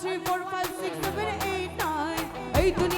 Three four five six seven eight nine এই দুনিয়ায়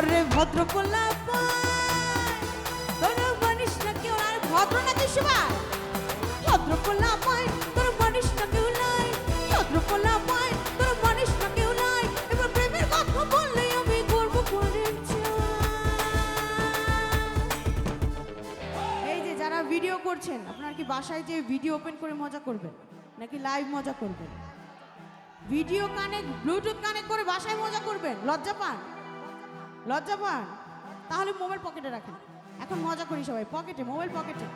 আরে ভদ্র মানিস না কেউ আর ভদ্র নাকি সবাই? ভদ্র পোলা পাই তোর কেউ না এই যে যারা ভিডিও করছেন, আপনার কি বাসায় যে ভিডিও ওপেন করে মজা করবেন? নাকি লাইভ মজা করবেন? ভিডিও কানেক্ট ব্লুটুথ কানেক্ট করে বাসায় মজা করবেন? লজ্জা পান? লজ্জা পান? তাহলে মোবাইল পকেটে রাখেন। এখন মজা করি সবাই, পকেটে, মোবাইল পকেটে।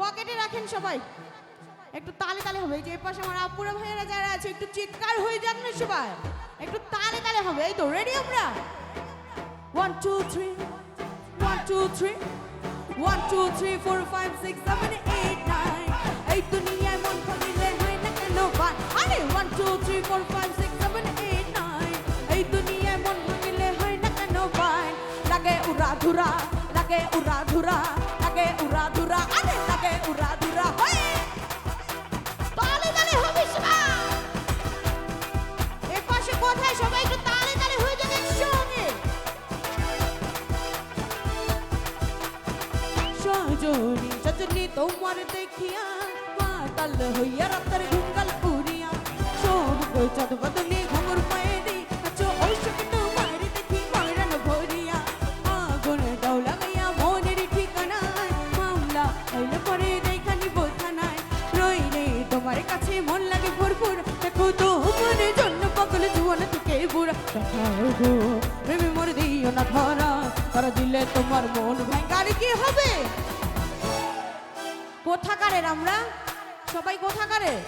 পকেটে রাখেন সবাই। একটু তালে তালে হবে, এই যে পাশে আমার আপুরা ভাইয়েরা যারা আছে, একটু চিৎকার হয়ে যাক না সবাই। একটু তালে তালে হবে, এই তো রেডি আমরা? One two three one two three one two three four five six seven eight nine এই দুনিয়ায় মন ভাঙিলে হয় না কেন আরে one two three four five six উড়া ধুরা লাগে উড়া ধুরা লাগে উড়া ধুরা আরে লাগে উড়া ধুরা হয়। তালে তালে হবে সবাই এ কোথায় সবাই একটু তালে তালে হয়ে যাবে একসঙ্গে? সজনী সজনী তোমার দেখিয়া পাতাল হইয়া রাতের ঘুঙ্গাল মন লাগে ভরপুর দেখো তো মনের জন্য পাগল জুয়ান থেকে বুড়া। গো, প্রেমে মর দিও না ধরা। তারা দিলে তোমার মন ভাঙ্গারে কি হবে? কোথাকারের আমরা? সবাই কোথাকারের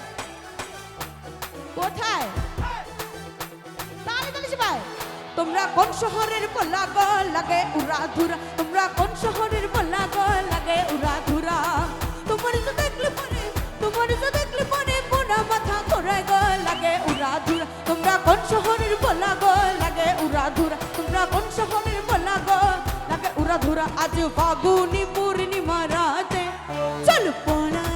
কোথায়? তোমরা কোন শহরের পোলা লাগে উড়া ধুরা তোমরা কোন শহরের আজ ফাগুনি পূর্ণিমা রাতে চল পোনা